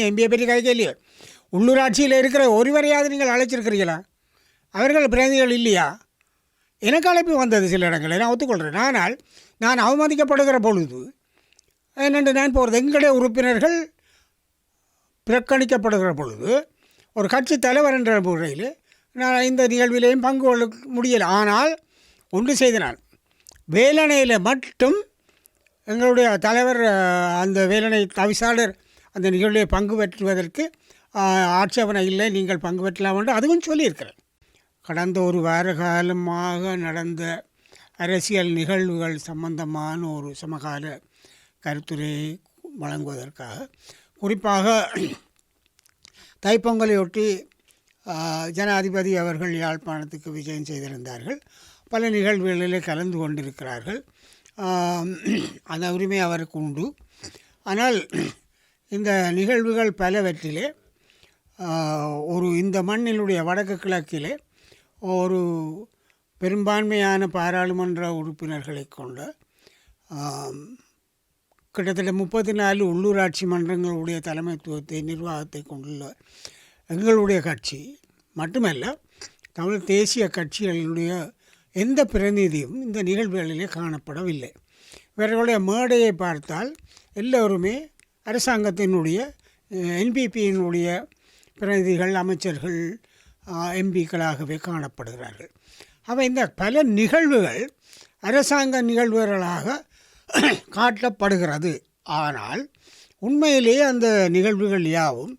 எம்பியை பெரிய கதை இல்லையோ உள்ளூராட்சியில் இருக்கிற ஒருவரையாவது நீங்கள் அழைச்சிருக்கிறீங்களா அவர்கள் பிரதிநிதிகள் இல்லையா? எனக்கு அழைப்பு வந்தது சில இடங்களில் நான் ஒத்துக்கொள்கிறேன். ஆனால் நான் அவமதிக்கப்படுகிற பொழுது என்னென்று நான் போகிறது எங்களுடைய உறுப்பினர்கள் புறக்கணிக்கப்படுகிற பொழுது ஒரு கட்சி தலைவர் என்ற முறையில் நான் இந்த நிகழ்விலேயும் பங்கு கொள்ள முடியலை. ஆனால் ஒன்று செய்த நான் வேலணையில் மட்டும் எங்களுடைய தலைவர் அந்த வேலணை தவிசாளர் அந்த நிகழ்வில் பங்கு பெற்றுவதற்கு ஆட்சேபனை இல்லை நீங்கள் பங்கு பெற்றலாம் என்று அதுவும் சொல்லியிருக்கிறேன் கடந்த ஒரு வார காலமாக நடந்த அரசியல் நிகழ்வுகள் சம்பந்தமான ஒரு சமகால கருத்துரையை வழங்குவதற்காக குறிப்பாக தைப்பொங்கலையொட்டி ஜனாதிபதி அவர்கள் யாழ்ப்பாணத்துக்கு விஜயம் செய்திருந்தார்கள். பல நிகழ்வுகளிலே கலந்து கொண்டிருக்கிறார்கள். அந்த உரிமை அவருக்கு உண்டு. ஆனால் இந்த நிகழ்வுகள் பலவற்றிலே ஒரு இந்த மண்ணினுடைய வடக்கு கிழக்கிலே ஒரு பெரும்பான்மையான பாராளுமன்ற உறுப்பினர்களை கொண்ட கிட்டத்தட்ட முப்பத்தி நாலு உள்ளூராட்சி மன்றங்களுடைய தலைமைத்துவத்தை நிர்வாகத்தை கொண்டுள்ள எங்களுடைய கட்சி மட்டுமல்ல தமிழ் தேசிய கட்சிகளுடைய எந்த பிரதிநிதியும் இந்த நிகழ்வுகளிலே காணப்படவில்லை. இவர்களுடைய மேடையை பார்த்தால் எல்லோருமே அரசாங்கத்தினுடைய என்பிபியினுடைய பிரதிநிதிகள் அமைச்சர்கள் எம்பிக்களாகவே காணப்படுகிறார்கள். அவை இந்த பல நிகழ்வுகள் அரசாங்க நிகழ்வுகளாக காட்டப்படுகிறது. ஆனால் உண்மையிலேயே அந்த நிகழ்வுகள் யாவும்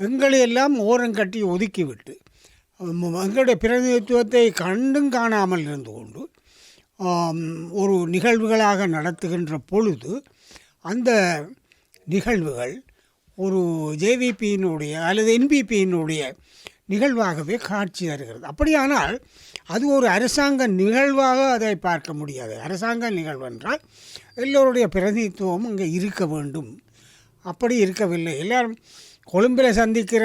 எங்களையெல்லாம் ஓரங்கட்டி ஒதுக்கிவிட்டு எங்களுடைய பிரதிநிதித்துவத்தை கண்டும் காணாமல் இருந்து கொண்டு ஒரு நிகழ்வுகளாக நடத்துகின்ற பொழுது அந்த நிகழ்வுகள் ஒரு ஜேவிபியினுடைய அல்லது என்பிபியினுடைய நிகழ்வாகவே காட்சி தருகிறது. அப்படியானால் அது ஒரு அரசாங்க நிகழ்வாக அதை பார்க்க முடியாது. அரசாங்க நிகழ்வு என்றால் எல்லோருடைய பிரதிநிதித்துவம் இங்கே இருக்க வேண்டும். அப்படி இருக்கவில்லை. எல்லாரும் கொழும்பில் சந்திக்கிற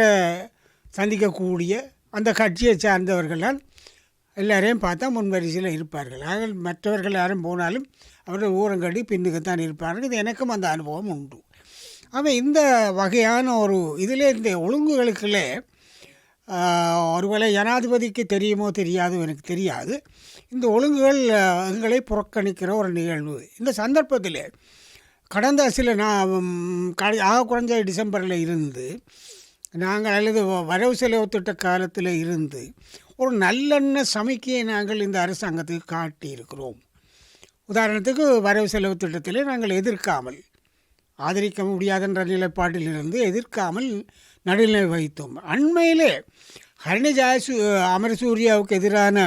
சந்திக்கக்கூடிய அந்த கட்சியை சார்ந்தவர்களால் எல்லாரையும் பார்த்தா முன்வரிசையில் இருப்பார்கள். ஆக மற்றவர்கள் யாரும் போனாலும் அவர்கள் ஊரங்கடி பின்னுக்குத்தான் இருப்பார்கள். இது எனக்கும் அந்த அனுபவம் உண்டு. அவன் இந்த வகையான ஒரு இதில் இந்த ஒழுங்குகளுக்குள்ளே ஒருவேளை ஜனாதிபதிக்கு தெரியுமோ தெரியாதோ எனக்கு தெரியாது. இந்த ஒழுங்குகள் எங்களை புறக்கணிக்கிற ஒரு நிகழ்வு. இந்த சந்தர்ப்பத்தில் கடந்த சில நான் கடை ஆக குறைஞ்ச டிசம்பரில் இருந்து நாங்கள் அல்லது வ- வரவு செலவு திட்ட காலத்தில் இருந்து ஒரு நல்லெண்ண சமிக்கையை நாங்கள் இந்த அரசாங்கத்துக்கு காட்டியிருக்கிறோம். உதாரணத்துக்கு வரவு செலவு திட்டத்திலே நாங்கள் எதிர்க்காமல் ஆதரிக்க முடியாதென்ற நிலைப்பாட்டிலிருந்து எதிர்க்காமல் நடுநிலை வகித்தோம். அண்மையிலே ஹரிணி ஜாயசு அமரசூர்யாவுக்கு எதிரான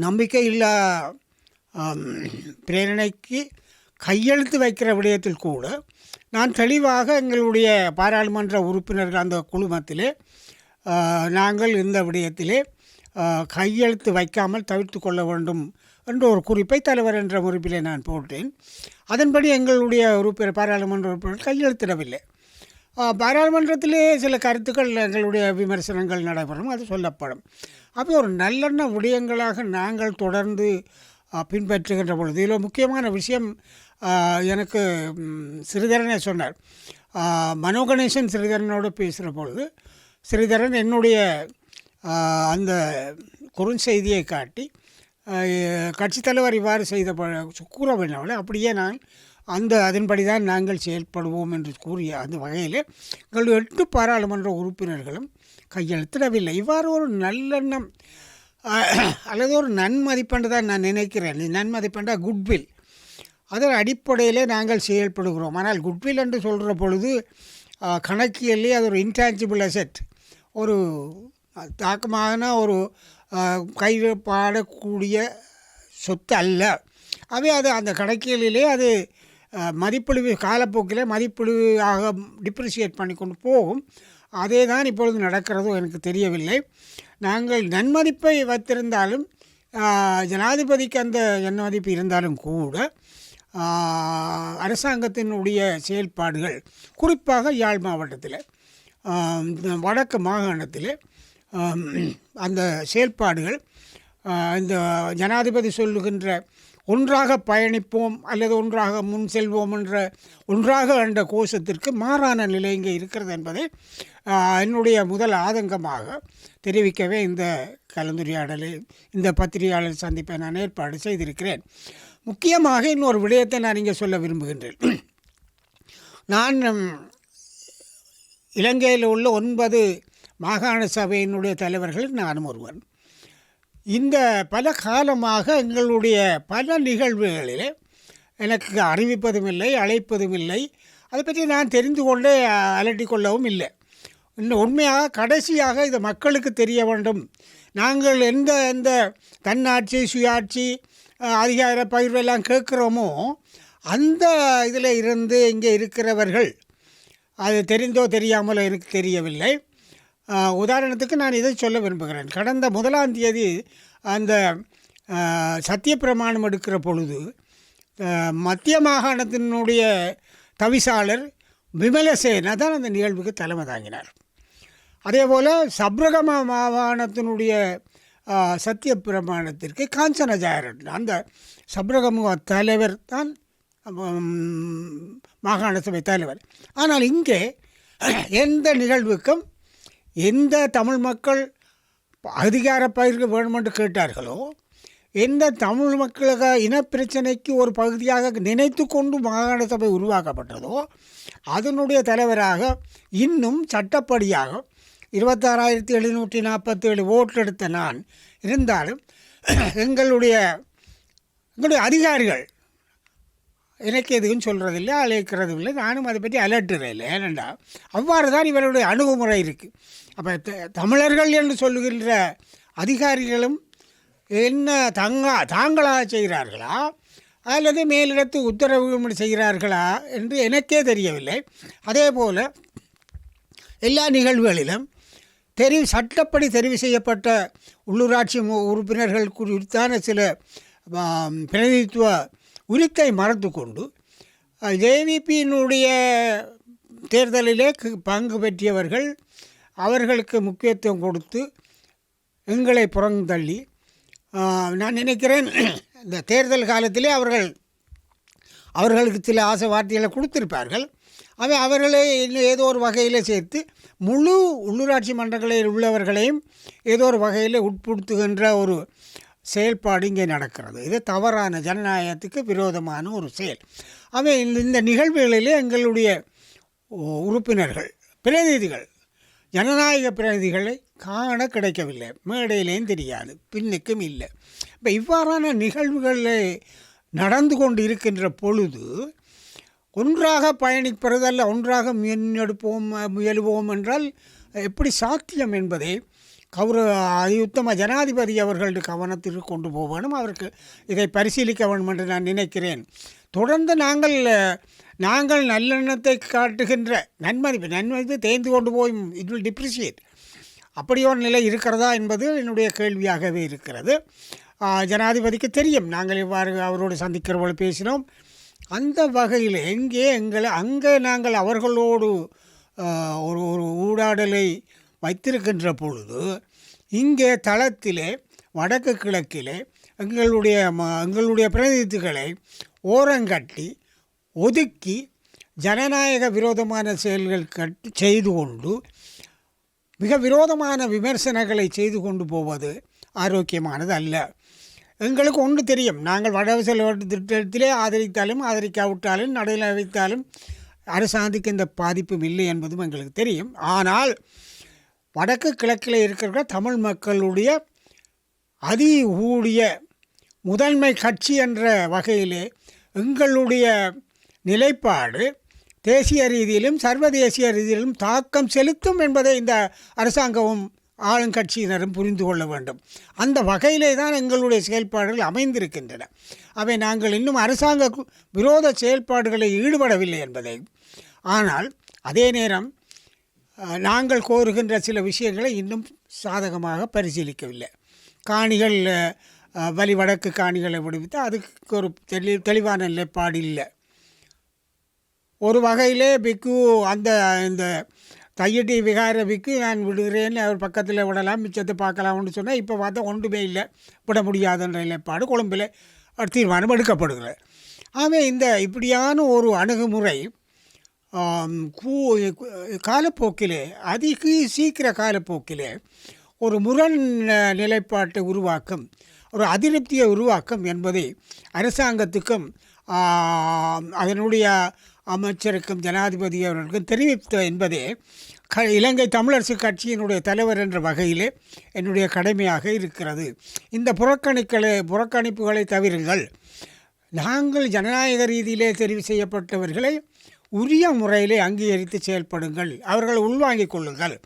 நம்பிக்கையில்லா இல்லா பிரேரணைக்கு கையெழுத்து வைக்கிற விடயத்தில் கூட நான் தெளிவாக எங்களுடைய பாராளுமன்ற உறுப்பினர்கள் அந்த குழுமத்திலே நாங்கள் இந்த விடயத்திலே கையெழுத்து வைக்காமல் தவிர்த்து கொள்ள வேண்டும் என்ற ஒரு குறிப்பை தலைவர் என்ற முறிப்பிலே நான் போட்டேன். அதன்படி எங்களுடைய உறுப்பினர் பாராளுமன்ற உறுப்பினர் கையெழுத்திடவில்லை. பாராளுமன்றத்திலே சில கருத்துக்கள் எங்களுடைய விமர்சனங்கள் நடைபெறும் அது சொல்லப்படும். அப்போ ஒரு நல்லெண்ண விடயங்களாக நாங்கள் தொடர்ந்து பின்பற்றுகின்ற பொழுது இதில் முக்கியமான விஷயம் எனக்கு ஸ்ரீதரனே சிறிதரனே சொன்னார் மனோகணேசன் மனோ கணேசன் சிறிதரனோடு பேசுகிற பொழுது ஸ்ரீதரன் என்னுடைய அந்த குறுஞ்செய்தியை காட்டி கட்சித் தலைவர் இவ்வாறு செய்த ப- கூற வேண்டாமல் அப்படியே நான் அந்த அதன்படி தான் நாங்கள் செயல்படுவோம் என்று கூறிய அந்த வகையில் எங்களுடைய எட்டு பாராளுமன்ற உறுப்பினர்களும் கையெழுத்திடவில்லை. இவ்வாறு ஒரு நல்லெண்ணம் அல்லது ஒரு நன்மதிப்பெண்டு தான் நான் நினைக்கிறேன். நன்மதிப்பெண்டா குட்வில். அதன் அடிப்படையில் நாங்கள் செயல்படுகிறோம். ஆனால் குட்வில் என்று சொல்கிற பொழுது கணக்கியல்லே அது ஒரு இன்டான்ஜிபிள் அசெட் ஒரு தாக்கமான ஒரு கையில் பாடக்கூடிய சொத்து அல்ல. அவை அது அந்த கணக்கியலிலே அது மதிப்பிழிவு காலப்போக்கில் மதிப்பிழிவாக டிப்ரிசியேட் பண்ணி கொண்டு போகும். அதே தான் இப்பொழுது நடக்கிறதோ எனக்கு தெரியவில்லை. நாங்கள் நன்மதிப்பை வைத்திருந்தாலும் ஜனாதிபதிக்கு அந்த நன்மதிப்பு இருந்தாலும் கூட அரசாங்கத்தினுடைய செயல்பாடுகள் குறிப்பாக யாழ் மாவட்டத்தில் வடக்கு மாகாணத்தில் அந்த செயல்பாடுகள் இந்த ஜனாதிபதி சொல்லுகின்ற ஒன்றாக பயணிப்போம் அல்லது ஒன்றாக முன் செல்வோம் என்ற ஒன்றாக என்ற கோஷத்திற்கு மாறான நிலை இங்கே இருக்கிறது என்பதை என்னுடைய முதல் ஆதங்கமாக தெரிவிக்கவே இந்த கலந்துரையாடலை இந்த பத்திரிகையாளர் சந்திப்பை நான் ஏற்பாடு செய்திருக்கிறேன். முக்கியமாக இன்னொரு விடயத்தை நான் இங்கே சொல்ல விரும்புகின்றேன். நான் இலங்கையில் உள்ள ஒன்பது மாகாண சபையினுடைய தலைவர்கள் நானும் ஒருவன். இந்த பல காலமாக எங்களுடைய பல நிகழ்வுகளில் எனக்கு அறிவிப்பதும் இல்லை அழைப்பதும் இல்லை. அதை பற்றி நான் தெரிந்து கொண்டே அலட்டி கொள்ளவும் இல்லை. இன்னும் உண்மையாக கடைசியாக இது மக்களுக்கு தெரிய வேண்டும். நாங்கள் எந்த எந்த தன்னாட்சி சுயாட்சி அதிகார பகிர்வெல்லாம் கேட்குறோமோ அந்த இதில் இருந்து இங்கே இருக்கிறவர்கள் அது தெரிந்தோ தெரியாமலோ எனக்கு தெரியவில்லை. உதாரணத்துக்கு நான் இதை சொல்ல விரும்புகிறேன். கடந்த முதலாம் தேதி அந்த சத்தியப்பிரமாணம் எடுக்கிற பொழுது மத்திய மாகாணத்தினுடைய தவிசாளர் விமலசேனா தான் அந்த நிகழ்வுக்கு தலைமை தாங்கினார். அதே போல் சப்ரகம மாகாணத்தினுடைய சத்திய பிரமாணத்திற்கு காஞ்சனஜாயரன் அந்த சப்ரகம தலைவர் தான் மாகாண சபை தலைவர். ஆனால் இங்கே எந்த நிகழ்வுக்கும் எந்த தமிழ் மக்கள் அதிகார பகிர்வு வேணுமென்று கேட்டார்களோ எந்த தமிழ் மக்களுக்கு இனப்பிரச்சனைக்கு ஒரு பகுதியாக நினைத்து கொண்டு மாகாண சபை உருவாக்கப்பட்டதோ அதனுடைய தலைவராக இன்னும் சட்டப்படியாக இருபத்தாறாயிரத்தி எழுநூற்றி நாற்பத்தேழு ஓட்டு எடுத்த நான் இருந்தாலும் எங்களுடைய எங்களுடைய அதிகாரிகள் எனக்கு எதுவும் சொல்கிறதில்லை அழைக்கிறதும் இல்லை நானும் அதை பற்றி அலட்டுறேன் இல்லை ஏனெண்டா அவ்வாறு தான் இவருடைய அணுகுமுறை இருக்குது அப்போ த- தமிழர்கள் என்று சொல்லுகின்ற அதிகாரிகளும் என்ன தங்கா தாங்களாக செய்கிறார்களா? அல்லது மேலிடத்து உத்தரவு செய்கிறார்களா என்று எனக்கே தெரியவில்லை. அதே போல் எல்லா நிகழ்வுகளிலும் தெரிவு சட்டப்படி தெரிவு செய்யப்பட்ட உள்ளூராட்சி உறுப்பினர்கள் குறித்தான சில பிரதிநிதித்துவ உரித்தை மறந்து கொண்டு ஜேவிபியினுடைய தேர்தலிலே பங்கு பெற்றியவர்கள் அவர்களுக்கு முக்கியத்துவம் கொடுத்து எங்களை புறந்தள்ளி நான் நினைக்கிறேன் இந்த தேர்தல் காலத்திலே அவர்கள் அவர்களுக்கு சில ஆசை வார்த்தைகளை கொடுத்திருப்பார்கள். அவை அவர்களை இன்னும் ஏதோ ஒரு வகையில் சேர்த்து முழு உள்ளூராட்சி மன்றங்களில் உள்ளவர்களையும் ஏதோ ஒரு வகையில் உட்படுத்துகின்ற ஒரு செயல்பாடு இங்கே நடக்கிறது. இது தவறான ஜனநாயகத்துக்கு விரோதமான ஒரு செயல். அவை இந்த இந்த நிகழ்வுகளிலே எங்களுடைய உ- உறுப்பினர்கள் பிரதிநிதிகள் ஜனநாயக பிரதிநிதிகளை காண கிடைக்கவில்லை. மேடையிலேயும் தெரியாது பின்னுக்கும் இல்லை. இப்போ இவ்வாறான நிகழ்வுகளில் நடந்து கொண்டு இருக்கின்ற பொழுது ஒன்றாக பயணிப்பது அல்ல ஒன்றாக முன்னெடுப்போம் முயலுவோம் என்றால் எப்படி சாத்தியம் என்பதை கௌரவ உத்தம ஜனாதிபதி அவர்களுடைய கவனத்திற்கு கொண்டு போவேணும். அவருக்கு இதை பரிசீலிக்க வேண்டும் என்று நான் நினைக்கிறேன். தொடர்ந்து நாங்கள் நாங்கள் நல்லெண்ணத்தை காட்டுகின்ற நன்மதிப்பு நன்மதிப்பு தேய்ந்து கொண்டு போய் இட் வில் டிப்ரிஷியேட் அப்படியொரு நிலை இருக்கிறதா என்பது என்னுடைய கேள்வியாகவே இருக்கிறது. ஜனாதிபதிக்கு தெரியும். நாங்கள் இவ்வாறு அவரோடு சந்திக்கிறவர்கள் பேசினோம். அந்த வகையில் எங்கே எங்களை அங்கே நாங்கள் அவர்களோடு ஒரு ஒரு ஊடாடலை வைத்திருக்கின்ற பொழுது இங்கே தளத்திலே வடக்கு கிழக்கிலே எங்களுடைய ம- எங்களுடைய பிரதிநிதிகளை ஓரங்கட்டி ஒதுக்கி ஜனநாயக விரோதமான செயல்கள் கட்டி செய்து கொண்டு மிக விரோதமான விமர்சனங்களை செய்து கொண்டு போவது ஆரோக்கியமானது அல்ல. எங்களுக்கு ஒன்று தெரியும். நாங்கள் வடவசல் திட்டத்திலே ஆதரித்தாலும் ஆதரிக்காவிட்டாலும் நடையில் வைத்தாலும் அரசாங்கத்துக்கு இந்த பாதிப்பும் இல்லை என்பதும் எங்களுக்கு தெரியும். ஆனால் வடக்கு கிழக்கில் இருக்கிற தமிழ் மக்களுடைய அதி ஊடிய முதன்மை கட்சி என்ற வகையிலே எங்களுடைய நிலைப்பாடு தேசிய ரீதியிலும் சர்வதேசிய ரீதியிலும் தாக்கம் செலுத்தும் என்பதை இந்த அரசாங்கமும் ஆளுங்கட்சியினரும் புரிந்து கொள்ள வேண்டும். அந்த வகையிலே தான் எங்களுடைய செயல்பாடுகள் அமைந்திருக்கின்றன. அவை நாங்கள் இன்னும் அரசாங்க விரோத செயல்பாடுகளில் ஈடுபடவில்லை என்பதை. ஆனால் அதே நேரம் நாங்கள் கோருகின்ற சில விஷயங்களை இன்னும் சாதகமாக பரிசீலிக்கவில்லை. காணிகள் வலி வடக்கு காணிகளை விடுவித்து அதுக்கு ஒரு தெளி தெளிவான நிலைப்பாடு இல்லை. ஒரு வகையிலே பிக்கு அந்த இந்த தையட்டி விகார பிக்கு நான் விடுகிறேன் அவர் பக்கத்தில் விடலாம் மிச்சத்தை பார்க்கலாம்னு சொன்னால் இப்போ பார்த்தா ஒன்றுமே இல்லை. விட முடியாதுன்ற நிலைப்பாடு கொழும்பில் தீர்மானம் எடுக்கப்படுகிறது. ஆகவே இந்த இப்படியான ஒரு அணுகுமுறை காலப்போக்கிலே அதிக சீக்கிர காலப்போக்கிலே ஒரு முரண் நிலைப்பாட்டை உருவாக்கும் ஒரு அதிருப்தியை உருவாக்கும் என்பதை அரசாங்கத்துக்கும் அதனுடைய அமைச்சருக்கும் ஜனாதிபதி அவர்களுக்கும் தெரிவித்த என்பதே க இலங்கை தமிழரசு கட்சியினுடைய தலைவர் என்ற வகையிலே என்னுடைய கடமையாக இருக்கிறது. இந்த புறக்கணிக்களை புறக்கணிப்புகளை தவிருங்கள். நாங்கள் ஜனநாயக ரீதியிலே தெரிவு செய்யப்பட்டவர்களை உரிய முறையிலே அங்கீகரித்து செயல்படுங்கள். அவர்கள் உள்வாங்கிக் கொள்ளுங்கள்.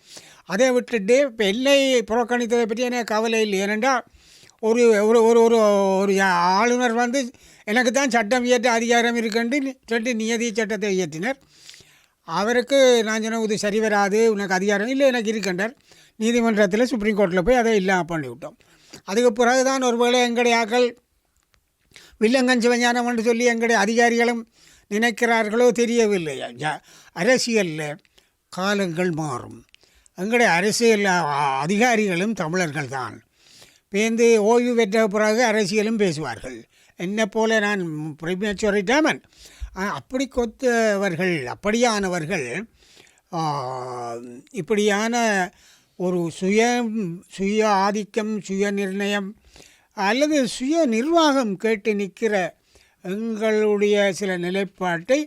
அதை விட்டுட்டு இப்போ எல்லையை புறக்கணித்ததை பற்றி எனக்கு கவலை இல்லை. ஏனென்றால் ஒரு ஒரு ஒரு ஒரு ஒரு ஆளுநர் வந்து எனக்கு தான் சட்டம் இயற்ற அதிகாரம் இருக்குன்னு சொல்லி நியதி சட்டத்தை இயற்றினர். அவருக்கு நான் சொன்ன இது சரி வராது உனக்கு அதிகாரம் இல்லை எனக்கு இருக்கின்றார். நீதிமன்றத்தில் சுப்ரீம் கோர்ட்டில் போய் அதை இல்லாமல் பண்ணிவிட்டோம். அதுக்கு பிறகு தான் ஒருவேளை எங்களுடைய ஆக்கள் வில்லங்கன் சிவஞானம் என்று சொல்லி எங்களுடைய அதிகாரிகளும் நினைக்கிறார்களோ தெரியவில்லை அரசியலில் காலங்கள் மாறும். எங்களுடைய அரசியல் அதிகாரிகளும் தமிழர்கள் தான். பேந்து ஓய்வு பெற்ற பிறகு அரசியலும் பேசுவார்கள். என்னை போல நான் பிரிமேச்சுவரி டேமன் அப்படி கொத்தவர்கள் அப்படியானவர்கள் இப்படியான ஒரு சுய சுய ஆதிக்கம் சுய நிர்ணயம் அல்லது சுய நிர்வாகம் கேட்டு நிற்கிற எங்களுடைய சில நிலைப்பாட்டை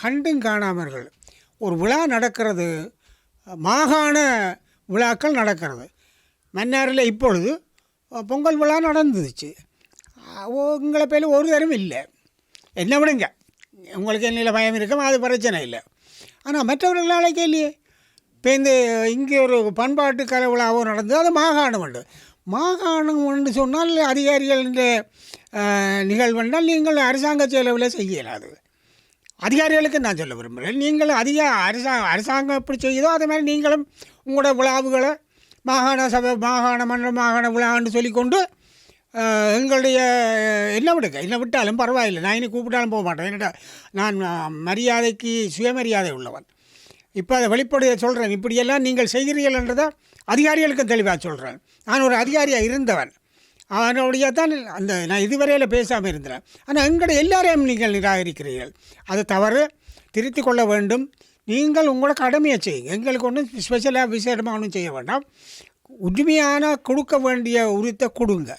கண்டும் காணாமர்கள். ஒரு விழா நடக்கிறது மாகாண விழாக்கள் நடக்கிறது. மன்னாரில் இப்பொழுது பொங்கல் விழா நடந்துச்சு. உங்களை பேர் ஒரு தரம் இல்லை. என்ன விடுங்க. உங்களுக்கு என்னில் பயம் இருக்கும் அது பிரச்சனை இல்லை. ஆனால் மற்றவர்கள் அழைக்க இல்லையே இப்போ இந்த இங்கே ஒரு பண்பாட்டு கலை விழாவோ நடந்தது அது மாகாணம் உண்டு. மாகாணம் என்று சொன்னால் அதிகாரிகள் இந்த நிகழ்வென்றால் நீங்கள் அரசாங்க செலவில் செய்யலாது. அதிகாரிகளுக்கு நான் சொல்ல விரும்புகிறேன். நீங்கள் அதிக அரசா அரசாங்கம் எப்படி செய்யுதோ அதே மாதிரி நீங்களும் உங்களோட விழாவுகளை மாகாண சபை மாகாண மன்ற மாகாண விழான்னு சொல்லிக்கொண்டு கொண்டு எங்களுடைய என்ன விடுங்க? என்ன விட்டாலும் பரவாயில்லை. நான் இனி கூப்பிட்டாலும் போக மாட்டேன். என்னடா நான் மரியாதைக்கு சுயமரியாதை உள்ளவன். இப்போ அதை வெளிப்படைய சொல்கிறேன் இப்படியெல்லாம் நீங்கள் செய்கிறீர்கள் என்றதை அதிகாரிகளுக்கும் தெளிவாக சொல்கிறேன் நான் ஒரு அதிகாரியாக இருந்தவன். அவனுடைய தான் அந்த நான் இதுவரையில் பேசாமல் இருந்தேன். ஆனால் எங்களை எல்லாரையும் நீங்கள் நிராகரிக்கிறீர்கள். அது தவறு. திருத்திக் கொள்ள வேண்டும். நீங்கள் உங்களோட கடமையை செய்யுங்க. எங்களுக்கு ஒன்றும் ஸ்பெஷலாக விசேடமாக ஒன்றும் செய்ய வேண்டாம். உரிமையான கொடுக்க வேண்டிய உரித்தை கொடுங்க.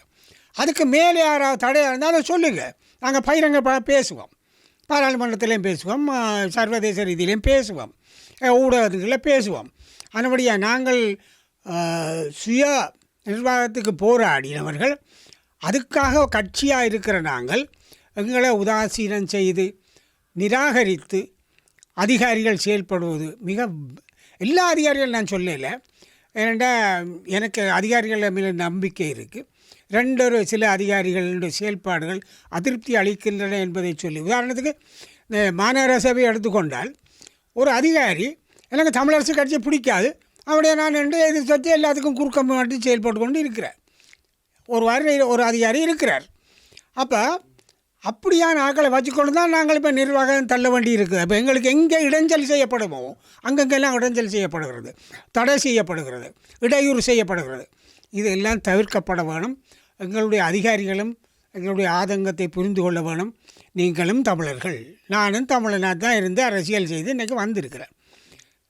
அதுக்கு மேலே யாராவது தடையாக இருந்தால் அதை சொல்லுங்கள் நாங்கள் பகிரங்க பேசுவோம். பாராளுமன்றத்திலையும் பேசுவோம். சர்வதேச ரீதியிலையும் பேசுவோம். அஹ், ஊடகங்களில் பேசுவோம். அதுபடியாக நாங்கள் சுய நிர்வாகத்துக்கு போராடினவர்கள் அதுக்காக கட்சியாக இருக்கிற நாங்கள் எங்களை உதாசீனம் செய்து நிராகரித்து அதிகாரிகள் செயல்படுவது மிக எல்லா அதிகாரிகளும் நான் சொல்லலை. ஏனெண்டா எனக்கு அதிகாரிகள் மேலே நம்பிக்கை இருக்குது ரெண்டொரு சில அதிகாரிகளுடைய செயல்பாடுகள் அதிருப்தி அளிக்கின்றன என்பதை சொல்லி உதாரணத்துக்கு இந்த மாநகர சபை எடுத்துக்கொண்டால் ஒரு அதிகாரி எனக்கு தமிழரசு கட்சியை பிடிக்காது அவருடைய நான் என்று எதிர்த்து எல்லாத்துக்கும் குறுக்க மாட்டி செயல்பட்டு கொண்டு இருக்கிறேன் ஒரு வார ஒரு அதிகாரி இருக்கிறார். அப்போ அப்படியான ஆட்களை வச்சுக்கொண்டு தான் நாங்கள் இப்போ நிர்வாகம் தள்ள வேண்டி இருக்குது. அப்போ எங்களுக்கு எங்கே இடைஞ்சல் செய்யப்படுமோ அங்கங்கெல்லாம் இடைஞ்சல் செய்யப்படுகிறது. தடை செய்யப்படுகிறது. இடையூறு செய்யப்படுகிறது. இதெல்லாம் தவிர்க்கப்பட வேணும். எங்களுடைய அதிகாரிகளும் எங்களுடைய ஆதங்கத்தை புரிந்து கொள்ள வேணும். நீங்களும் தமிழர்கள். நானும் தமிழனாக தான் இருந்து அரசியல் செய்து இன்றைக்கி வந்திருக்கிறேன்.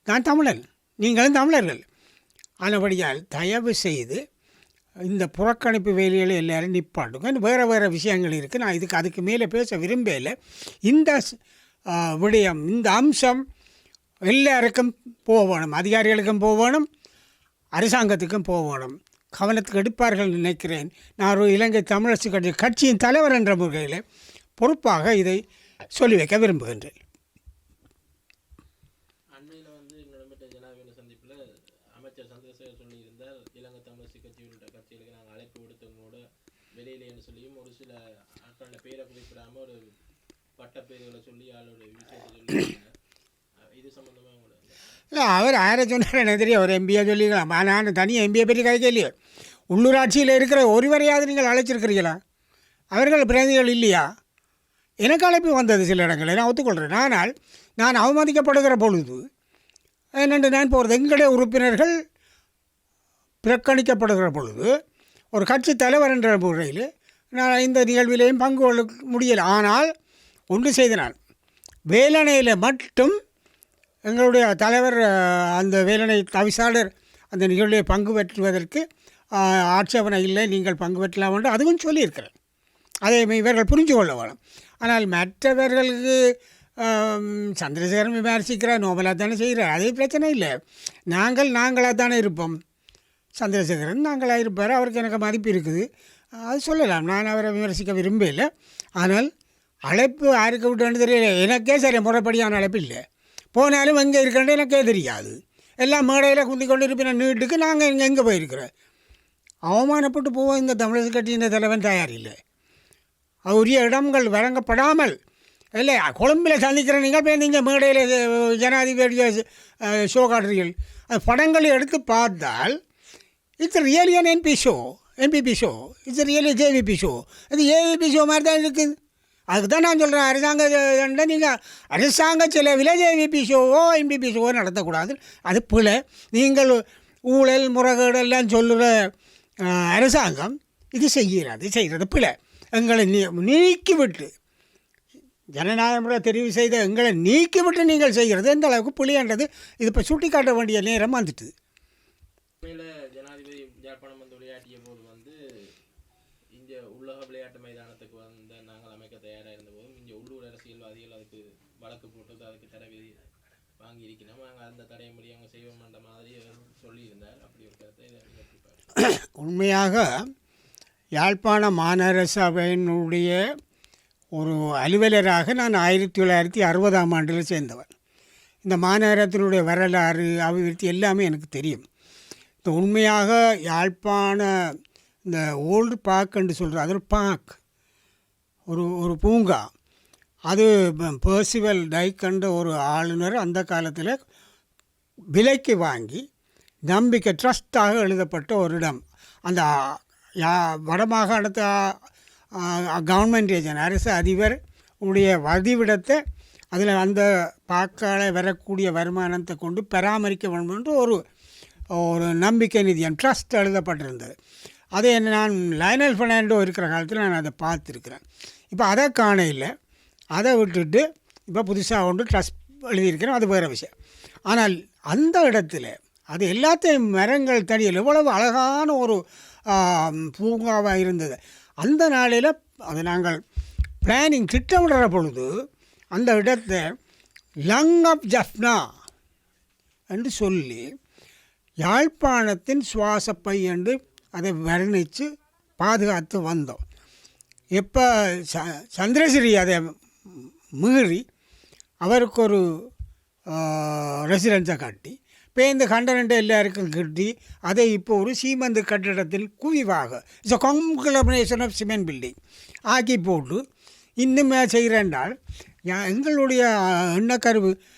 நான் தமிழன். நீங்களும் தமிழர்கள். ஆனபடியால் தயவு செய்து இந்த புறக்கணிப்பு வேலைகளை எல்லாரும் நிப்பாட்டுங்க. வேறு வேறு விஷயங்கள் இருக்குது நான் இதுக்கு அதுக்கு மேலே பேச விரும்பல இந்த ஸ்- விடயம் இந்த அம்சம் எல்லாருக்கும் போகணும். அதிகாரிகளுக்கும் போகணும். அரசாங்கத்துக்கும் போகணும். கவனத்துக்கு எடுப்பார்கள் நினைக்கிறேன். நான் ஒரு இலங்கை தமிழரசு கட்சி கட்சியின் தலைவர் என்ற முறையில் பொறுப்பாக இதை சொல்லி வைக்க விரும்புகின்றேன் அண்மையில் வந்து இடம்பெற்ற ஜனாதிபதி சந்திப்பில் அமைச்சர் சந்திரசேகர் சொல்லியிருந்தார் இலங்கை தமிழரசு கட்சி உள்ளிட்ட கட்சிகளுக்கு நாங்கள் அழைப்பு விடுத்தவங்களோட வெளியிலேன்னு சொல்லியும் ஒரு சில ஆட்களோட பேரை குறிப்பிடாமல் ஒரு பட்டப்பேர்களை சொல்லி ஆளோட விஷயத்தை சொல்லி இது சம்மந்தமாக உங்களோட இல்லை அவர் யாரை சொன்னார் எனக்கு தெரியும். ஒரு எம்பிஏ சொல்லிக்கலாம் நான் தனியாக எம்பியை பற்றி கதை இல்லையே உள்ளூராட்சியில் இருக்கிற ஒருவரையாவது நீங்கள் அழைச்சிருக்கிறீங்களா அவர்கள் பிரதிநிதிகள் இல்லையா? எனக்கு அழைப்பு வந்தது சில இடங்களில். நான் ஒத்துக்கொள்கிறேன். ஆனால் நான் அவமதிக்கப்படுகிற பொழுது என்னென்று நான் போகிறது எங்களுடைய உறுப்பினர்கள் புறக்கணிக்கப்படுகிற பொழுது ஒரு கட்சி தலைவர் என்ற முறையில் நான் இந்த நிகழ்விலேயும் பங்கு கொள்ள முடியலை. ஆனால் ஒன்று செய்தனால் வேலணையில் மட்டும் எங்களுடைய தலைவர் அந்த வேலனை தவிசாளர் அந்த நிகழ்வில் பங்கு பெற்றுவதற்கு ஆட்சேபனை இல்லை நீங்கள் பங்கு பெற்றலாம் என்று அதுவும் சொல்லியிருக்கிறேன் அதை இவர்கள் புரிஞ்சு கொள்ள வேணும். ஆனால் மற்றவர்களுக்கு சந்திரசேகரன் விமர்சிக்கிறார் நோபலாக தானே செய்கிறார் அதே பிரச்சனை இல்லை. நாங்கள் நாங்களாக தானே இருப்போம். சந்திரசேகரன் நாங்களாக இருப்பார் அவருக்கு எனக்கு மதிப்பு இருக்குது. அது சொல்லலாம் நான் அவரை விமர்சிக்க விரும்பல ஆனால் அழைப்பு யாருக்கு விட்டு தெரியல எனக்கே சரி முறைப்படியான அழைப்பு இல்லை. போனாலும் எங்கே இருக்கிறேன்னு எனக்கே தெரியாது. எல்லாம் மேடையில் குந்தி கொண்டு இருப்பின நீட்டுக்கு நாங்கள் இங்கே எங்கே போயிருக்கிறோம். அவமானப்பட்டு போவோம் இந்த தமிழக கட்சியின் தலைவன் தயார் இல்லை உரிய இடங்கள் வழங்கப்படாமல் இல்லை கொழும்பில் சந்திக்கிற நீங்கள் போய் நீங்கள் மேடையில் ஜனாதிபதிய ஷோ காட்டுறீர்கள். அது படங்களை எடுத்து பார்த்தால் it's really an NP show NPP show it's really JVP show இது ஏவிபி ஷோ மாதிரி தான் இருக்குது. அதுக்கு தான் நான் சொல்கிறேன் அரசாங்க நீங்கள் அரசாங்க சில வில்லேஜ் ஐபிபிசிஓவோ என்பிபி நடத்தக்கூடாது. அது பிழை. நீங்கள் ஊழல் முறைகேடு எல்லாம் சொல்லுகிற அரசாங்கம் இது செய்கிறது செய்கிறது பிழை. எங்களை நீ நீக்கிவிட்டு ஜனநாயக முறை தெரிவு செய்த எங்களை நீக்கிவிட்டு நீங்கள் செய்கிறது எந்த அளவுக்கு புளியன்றது இது இப்போ சுட்டி காட்ட வேண்டிய நேரம் வந்துட்டு உண்மையில ஜனாதிபதி யாழ்ப்பாணம் வந்து விளையாட்டிய போது வந்து இங்க உள்ளக விளையாட்டு மைதானத்துக்கு வந்து நாங்கள் அமைக்க தயாராக இருந்த போதும் இங்கே உள்ளூர் அரசியல்வாதிகள் அதுக்கு வழக்கு போட்டு அதுக்கு தடை விதி வாங்கி மாதிரி சொல்லியிருந்தார். அப்படி ஒரு கருத்தை உண்மையாக யாழ்ப்பாண மாநகர சபையினுடைய ஒரு அலுவலராக நான் ஆயிரத்தி தொள்ளாயிரத்தி அறுபதாம் ஆண்டில் சேர்ந்தவன். இந்த மாநகரத்தினுடைய வரலாறு அபிவிருத்தி எல்லாமே எனக்கு தெரியும். இந்த உண்மையாக யாழ்ப்பாண இந்த ஓல்டு பார்க் என்று சொல்கிற அது ஒரு பார்க் ஒரு ஒரு பூங்கா. அது பர்சிவல் டைக் என்ற ஒரு ஆளுநர் அந்த காலத்தில் விலைக்கு வாங்கி நம்பிக்கை ட்ரஸ்டாக எழுதப்பட்ட ஒரு இடம். அந்த யா வடமாகாணத்து கவர்மெண்ட் ஏஜென்ட் அரசு அதிபர் உடைய வதிவிடத்தை அதில் அந்த பாக்கால வரக்கூடிய வருமானத்தை கொண்டு பராமரிக்க வேண்டும் என்று ஒரு ஒரு நம்பிக்கை நிதியம் ட்ரஸ்ட் எழுதப்பட்டிருந்தது. அதை நான் லைனல் ஃபெர்னாண்டோ இருக்கிற காலத்தில் நான் அதை பார்த்துருக்கிறேன். இப்போ அதை காண இல்லை அதை விட்டுட்டு இப்போ புதுசாக ஒன்று ட்ரஸ்ட் எழுதியிருக்கிறேன். அது வேறு விஷயம். ஆனால் அந்த இடத்துல அது எல்லாத்தையும் மரங்கள் தடியில் எவ்வளவு அழகான ஒரு பூங்காவாக இருந்தது. அந்த நாளில் அதை நாங்கள் பிளானிங் திட்டமிடுற பொழுது அந்த இடத்தை லங் ஆஃப் ஜஃப்னா என்று சொல்லி யாழ்ப்பாணத்தின் சுவாசப்பை என்று அதை வர்ணித்து பாதுகாத்து வந்தோம். இப்போ ச சந்திரசிறி அதை மீறி அவருக்கு ஒரு ரெசிடென்ஸை கட்டி இப்போ இந்த கண்டனண்டை எல்லாருக்கும் கட்டி அதை இப்போ ஒரு சீமந்து கட்டிடத்தில் குவிவாக it's uh combination of cement building ஆக்கி போட்டு இன்னுமே செய்கிறேன்றால் எங்களுடைய எண்ணக்கருவுக்கு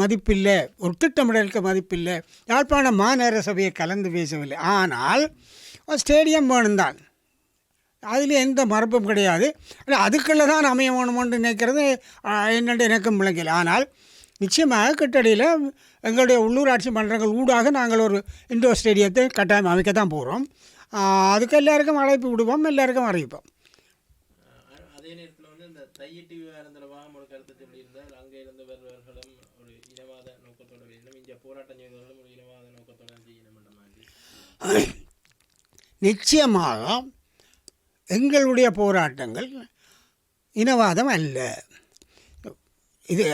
மதிப்பில்லை ஒரு திட்டமிடலுக்கு மதிப்பில்லை யாழ்ப்பாண மாநகர சபையை கலந்து பேசவில்லை. ஆனால் ஸ்டேடியம் வேணும்தான். அதில் எந்த மரபும் கிடையாது. அதுக்குள்ளே தான் அமைய வேணுமென்று நினைக்கிறது என்னென்று எனக்கும் விளங்கல. ஆனால் நிச்சயமாக கிட்டடியில் எங்களுடைய உள்ளூராட்சி மன்றங்கள் ஊடாக நாங்கள் ஒரு இண்டோர் ஸ்டேடியத்தை கட்டாயம் அமைக்க தான் போகிறோம் அதுக்கு எல்லாருக்கும் அழைப்பு விடுவோம் எல்லாருக்கும் அறிவிப்போம். அஹ் அதே நேரத்தில் வந்து இந்த தையிட்டு விவகாரம் தொடர்பாக ஒரு கருத்து சொல்லியிருந்தால் அங்கே இருந்து வருபவர்களும் ஒரு இனவாத நோக்கத்தோட வேணும் இங்கே போராட்டம் செய்தவர்களும் ஒரு இனவாத நோக்கத்தோட செய்யணும் என்ற மாதிரி. நிச்சயமாக எங்களுடைய போராட்டங்கள் இனவாதம் அல்ல. இது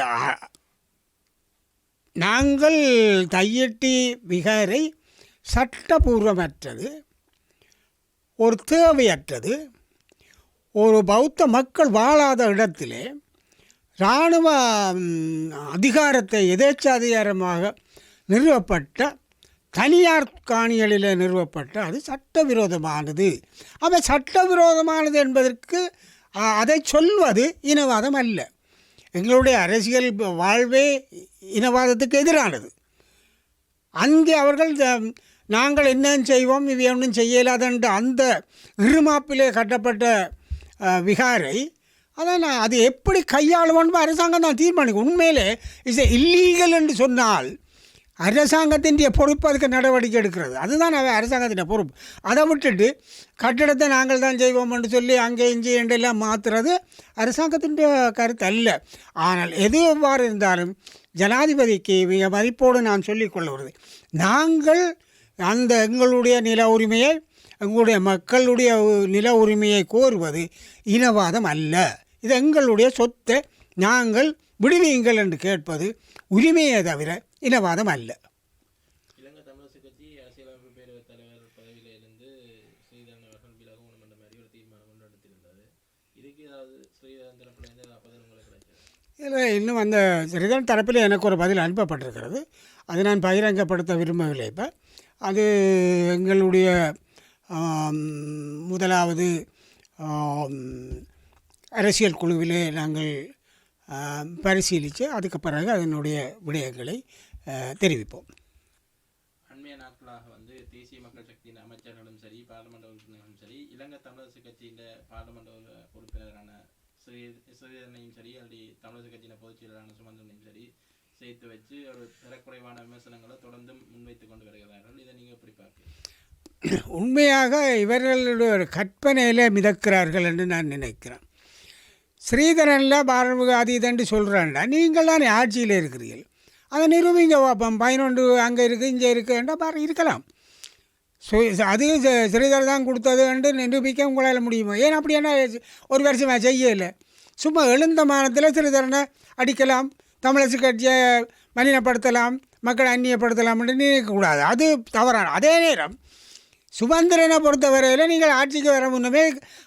நாங்கள் தையட்டி விகாரை சட்டபூர்வமற்றது ஒரு தேவையற்றது. ஒரு பௌத்த மக்கள் வாழாத இடத்திலே இராணுவ அதிகாரத்தை எதேச்சாதிகாரமாக நிறுவப்பட்ட தனியார் காணிகளில் நிறுவப்பட்ட அது சட்டவிரோதமானது. அவை சட்டவிரோதமானது என்பதற்கு அதை சொல்வது இனவாதம் அல்ல. எங்களுடைய அரசியல் வாழ்வே இனவாதத்துக்கு எதிரானது. அங்கே அவர்கள் நாங்கள் என்ன செய்வோம்? இது ஒன்றும் செய்யலாதன்ற அந்த இருமாப்பிலே கட்டப்பட்ட விகாரை அதை நான் அது எப்படி கையாளுவோன்னு அரசாங்கம் தான் தீர்மானிக்கும். உண்மையிலே இஸ் இல்லீகல் என்று சொன்னால் அரசாங்கத்தின் பொறுப்பு அதுக்கு நடவடிக்கை எடுக்கிறது. அதுதான் அவன் அரசாங்கத்தின் பொறுப்பு. அதை விட்டுட்டு கட்டிடத்தை நாங்கள் தான் செய்வோம்னு சொல்லி அங்கே இங்கே எண்டெல்லாம் மாற்றுறது அரசாங்கத்தின் கருத்து அல்ல. ஆனால் எது எவ்வாறு இருந்தாலும் ஜனாதிபதிக்கு மிக மதிப்போடு நான் சொல்லிக் நாங்கள் அந்த எங்களுடைய நில உரிமையை எங்களுடைய மக்களுடைய நில உரிமையை கோருவது இனவாதம் அல்ல. இது எங்களுடைய சொத்தை. நாங்கள் விடுவீங்கள் என்று கேட்பது உரிமையை தவிர இனவாதம் அல்ல. ஸ்ரீதரன் ஸ்ரீதரன் இதில் இன்னும் அந்த சிறிதன் தரப்பில் எனக்கு ஒரு பதில் அனுப்பப்பட்டிருக்கிறது. அதை நான் பகிரங்கப்படுத்த விரும்பவில்லை இப்போ. அது எங்களுடைய முதலாவது அரசியல் குழுவிலே நாங்கள் பரிசீலித்து அதுக்கு பிறகு அதனுடைய விடயங்களை தெரிவிப்போம். அண்மைய நாட்களாக வந்து தேசிய மக்கள் சக்தியின் அமைச்சர்களும் சரி பாராளுமன்ற உறுப்பினர்களும் சரி இலங்கை தமிழரசு கட்சியின் பாராளுமன்ற உறு- உறுப்பினரான ஸ்ரீ ஸ்ரீதரனையும் சரி அல்லது தமிழரசு கட்சியின் பொதுச் செயலரான சுமந்திரனையும் சரி சேர்த்து வச்சு ஒரு தரக்குறைவான விமர்சனங்களை தொடர்ந்து முன்வைத்து கொண்டு வருகிறார்கள். இதை நீங்கள் எப்படி பார்க்கிறீங்க? உண்மையாக இவர்களுடைய ஒரு கற்பனையில் மிதக்கிறார்கள் என்று நான் நினைக்கிறேன். ஸ்ரீதரனில் பாரம்பரிய அதீதன்று சொல்கிறான்டா நீங்கள் தானே ஆட்சியில் இருக்கிறீர்கள். அதை நிரூபிங்க பார்ப்போம் பதினொன்று அங்கே இருக்குது இங்கே இருக்குன்றா பாரு இருக்கலாம். ஸோ அது ச- தான் கொடுத்தது என்று நிரூபிக்க உங்களால் முடியுமா? ஏன் அப்படி என்ன ஒரு வருஷமாக செய்யலை? சும்மா எழுந்த மானத்தில் சிறிதரனை அடிக்கலாம் தமிழரசு கட்சியை மலினப்படுத்தலாம் மக்களை அந்நியப்படுத்தலாம் என்று நினைக்கக்கூடாது அது தவறான அதே நேரம் சுபந்திரனை பொறுத்தவரையில் நீங்கள் ஆட்சிக்கு வர முன்னமே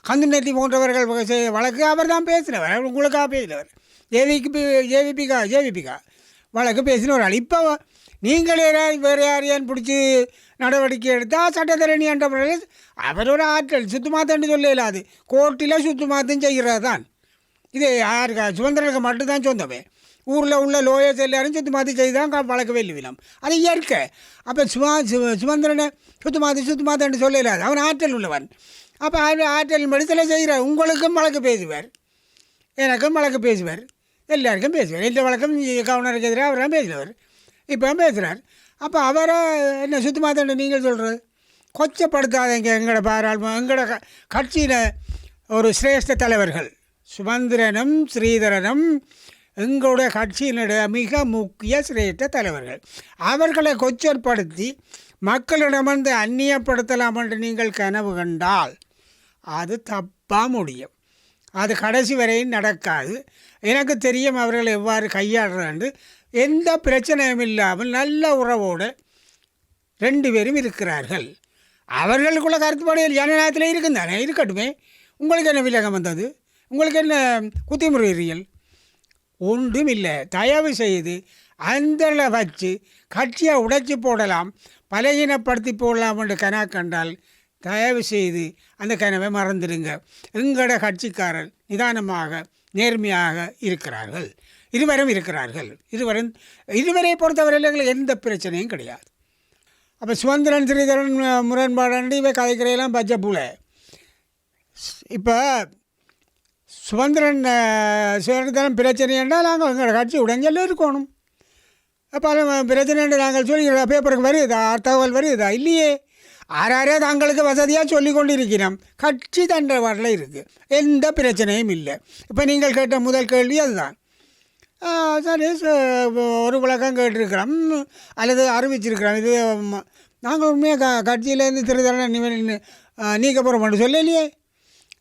கந்துநெத்தி போன்றவர்கள் வழக்கு அவர் தான் பேசினவர் உங்களுக்காக பேசினவர்? ஜேவிக்கு ஜேவிபிக்கா ஜேவிபிகா வழக்கு பேசினவர் இப்போ நீங்களே வேறு யாரையான் பிடிச்சி நடவடிக்கை எடுத்தால் சட்டத்தரணி என்ற முறையில் அவரோட ஆற்றல் சுத்தமாத்தன்னு சொல்ல இல்லாது கோர்ட்டில் சுத்தமாத்தம் செய்கிறது தான். இது யாருக்கு சுதந்திரனுக்கு மட்டும்தான் சொந்தமே. ஊரில் உள்ள லோயர்ஸ் எல்லாரும் சுத்தமாத்தி செய்து தான் க- வழக்கு வெல்லுவினம் அது இயற்கை. அப்போ சுமா சு- சுமந்திரனை சுத்தமாத்தி சுத்தமாத்தன்னு சொல்ல இயலாது அவன் ஆற்றல் உள்ளவன். அப்போ அவர் ஆற்றல் மடித்தில் செய்கிறார் உங்களுக்கும் வழக்கு பேசுவார். எனக்கும் வழக்கு பேசுவார். எல்லாருக்கும் பேசுவார். எந்த வழக்கம் கவர்னருக்கு எதிராக அவர் தான் பேசினவர். இப்போ பேசுகிறார் அப்போ அவரை என்ன சுத்தமாக சுத்தமாத்தன்னு நீங்கள் சொல்கிறது கொச்சப்படுத்தாதீங்க எங்களோட பாராளும எங்களோட க கட்சியில் ஒரு சிரேஷ்ட தலைவர்கள். சுமந்திரனும் ஸ்ரீதரனும் எங்களுடைய கட்சியினுடைய மிக முக்கிய சிரேஷ்ட தலைவர்கள். அவர்களை கொச்சப்படுத்தி மக்களிடமிருந்து அந்நியப்படுத்தலாம் என்று நீங்கள் கனவு கண்டால் அது தப்பாக முடியும். அது கடைசி வரையும் நடக்காது. எனக்கு தெரியும் அவர்கள் எவ்வாறு கையாளுறாண்டு. எந்த பிரச்சனையும் இல்லாமல் நல்ல உறவோடு ரெண்டு பேரும் இருக்கிறார்கள். அவர்களுக்குள்ள கருத்துப்பாடுகள் ஜனநாயகத்தில் இருக்கும் தானே? இருக்கட்டுமே. உங்களுக்கு என்ன விலகம் வந்தது? உங்களுக்கு என்ன குத்திமுறையியல் ஒன்றும் இல்லை. தயவு செய்து அந்தளை வச்சு கட்சியை உடைச்சி போடலாம் பலகீனப்படுத்தி போடலாம் என்று கனா கண்டால் தயவு செய்து அந்த கனவை மறந்துடுங்க. எங்களோட கட்சிக்காரர் நிதானமாக நேர்மையாக இருக்கிறார்கள். இருவரும் இருக்கிறார்கள். இருவரும் இருவரை பொறுத்தவரையில் எங்களுக்கு எந்த பிரச்சனையும் கிடையாது. அப்போ சுதந்திரன் ஸ்ரீதரன் அஹ், முரண்பாடாண்டு இவை கதைக்கிறையெல்லாம் பச்சை பூலை இப்போ சுதந்திரன் அஹ், சுதந்திரன் பிரச்சனை என்றால் நாங்கள் எங்களோட கட்சி உடஞ்சல்ல இருக்கணும். அப்போ பிரச்சனை என்று நாங்கள் சொல்லி பேப்பருக்கு வருதா? தகவல் வருதா? இல்லையே. ஆறாரே தங்களுக்கு வசதியாக சொல்லி கொண்டு இருக்கிறோம் கட்சி தண்டவாடில் இருக்குது எந்த பிரச்சனையும் இல்லை. இப்போ நீங்கள் கேட்ட முதல் கேள்வி அதுதான். சரி ஒரு விளக்கம் கேட்டிருக்கிறோம். அல்லது அறிவிச்சிருக்கிறோம். இது நாங்கள் உண்மையாக க கட்சியிலேருந்து திருதரனை நீக்க போகிறோம் சொல்லலையே.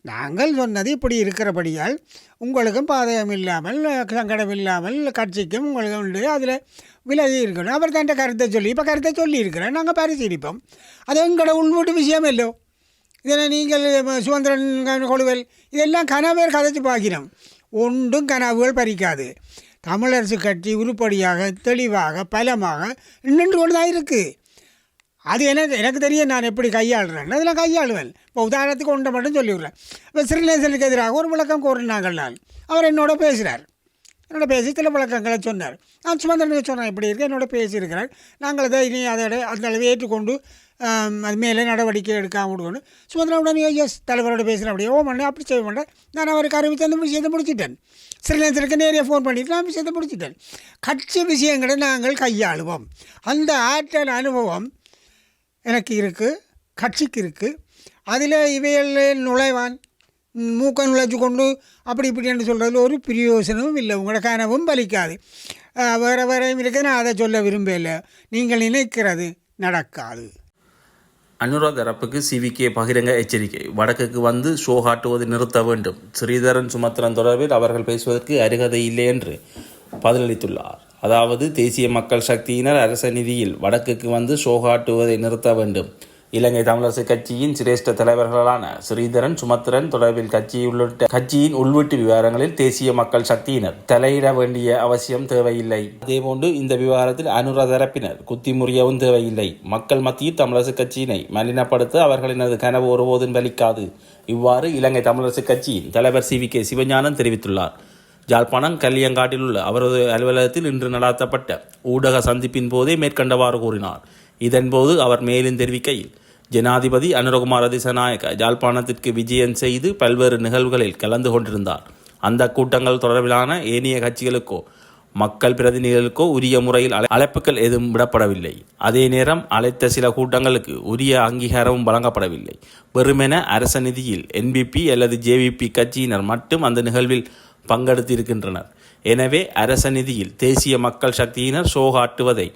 நாங்கள் சொன்னது இப்படி இருக்கிறபடியால் உங்களுக்கும் பாதகம் இல்லாமல் சங்கடம் இல்லாமல் கட்சிக்கும் உங்களுக்கு உண்டு. அதில் விலகி இருக்கணும். அவர் தன் கருத்தை சொல்லி இப்போ கருத்தை சொல்லி இருக்கிறேன் நாங்கள் பரிசீலிப்போம். அது எங்களோட உள்வீட்டு விஷயம் இல்லோ இதில் நீங்கள் சுதந்திரன் க- கொழுவல் இதெல்லாம் கனவேர் கதைச்சு பார்க்கிறோம். ஒன்றும் கனவுகள் பறிக்காது. தமிழரசு கட்சி உருப்படியாக தெளிவாக பலமாக நின்று கொண்டு தான் இருக்குது அது எனக்கு எனக்கு தெரியும் நான் எப்படி கையாளுறேன் அதில் கையாளுவேன். இப்போ உதாரணத்துக்கு ஒன்றை மட்டும் சொல்லிவிடுறேன். இப்போ ஸ்ரீநேசனுக்கு எதிராக ஒரு விளக்கம் கோரினாங்கள் நான். அவர் என்னோட பேசுகிறார் என்னோட பேசி சில விளக்கங்களை சொன்னார். நான் சுமந்திரனுக்கு சொன்னேன் இப்படி இருக்கு என்னோட பேசியிருக்கிறார். நாங்கள் அதை இனி அதோட அந்த அளவு ஏற்றுக்கொண்டு அது மேலே நடவடிக்கை எடுக்காம விடுவோம் சுமந்திரன் உடனே எஸ் தலைவரோட பேசுகிறேன் அப்படியே ஓ மண்ணே அப்படி செய்ய மாட்டேன் நான் அவருக்கு அறிவித்து அந்த விஷயத்தை முடிச்சிட்டேன். ஸ்ரீலேந்தருக்கு நேரே ஃபோன் பண்ணிட்டு நான் விஷயத்தை முடிச்சிட்டேன். கட்சி விஷயங்களை நாங்கள் கையாளுவோம். அந்த ஆற்றல் அனுபவம் எனக்கு இருக்குது கட்சிக்கு இருக்குது அதில் இவைகள் நுழைவான் மூக்க நுழைச்சு கொண்டு அப்படி இப்படி என்று சொல்கிறதுல ஒரு பிரயோசனமும் இல்லை உங்களோட கனவும் பலிக்காது. வேறு வேறையும் இருக்கு நான் அதை சொல்ல விரும்பலை நீங்கள் நினைக்கிறது நடக்காது. அனுரா தரப்புக்கு சிவிகே பகிரங்க எச்சரிக்கை. வடக்குக்கு வந்து ஷோகாட்டுவதை நிறுத்த வேண்டும். ஸ்ரீதரன் சுமத்திரன் தொடர்பில் அவர்கள் பேசுவதற்கு அருகதை இல்லை என்று பதிலளித்துள்ளார். அதாவது தேசிய மக்கள் சக்தியினர் அரச நிதியில் வடக்குக்கு வந்து ஷோ காட்டுவதை நிறுத்த வேண்டும். இலங்கை தமிழரசு கட்சியின் சிரேஷ்ட தலைவர்களான ஸ்ரீதரன் சுமத்திரன் தொடர்பில் கட்சி உள்ளிட்ட கட்சியின் உள்வீட்டு விவகாரங்களில் தேசிய மக்கள் சக்தியினர் தலையிட வேண்டிய அவசியம் தேவையில்லை. அதேபோன்று இந்த விவகாரத்தில் அனுர தரப்பினர் குத்தி முறியவும் தேவையில்லை. மக்கள் மத்தியில் தமிழரசு கட்சியினை மலினப்படுத்த அவர்களினது கனவு ஒருபோதும் பலிக்காது. இவ்வாறு இலங்கை தமிழரசு கட்சியின் தலைவர் சி வி கே சிவஞானம் தெரிவித்துள்ளார். யாழ்ப்பாணம் கல்லியங்காட்டில் உள்ள அவரது அலுவலகத்தில் இன்று நடாத்தப்பட்ட ஊடக சந்திப்பின் போதே மேற்கண்டவாறு கூறினார். இதன்போது அவர் மேலும் தெரிவிக்கையில் ஜனாதிபதி அனுரகுமார திசநாயக்க யாழ்ப்பாணத்திற்கு விஜயம் செய்து பல்வேறு நிகழ்வுகளில் கலந்து கொண்டிருந்தார். அந்த கூட்டங்கள் தொடர்பிலான ஏனைய கட்சிகளுக்கோ மக்கள் பிரதிநிதிகளுக்கோ உரிய முறையில் அழை- அழைப்புகள் எதுவும் விடப்படவில்லை. அதே நேரம் அழைத்த சில கூட்டங்களுக்கு உரிய அங்கீகாரமும் வழங்கப்படவில்லை. வெறுமென அரச நிதியில் என்பிபி அல்லது ஜேவிபி கட்சியினர் மட்டும் அந்த நிகழ்வில் பங்கெடுத்திருக்கின்றனர். எனவே அரச நிதியில் தேசிய மக்கள் சக்தியினர் ஷோ காட்டுவதை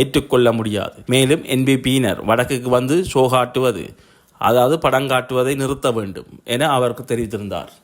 ஏற்றுக்கொள்ள முடியாது. மேலும் என்பிபியினர் வடக்குக்கு வந்து ஷோ காட்டுவது அதாவது படம் காட்டுவதை நிறுத்த வேண்டும் என அவருக்கு தெரிவித்திருந்தார்.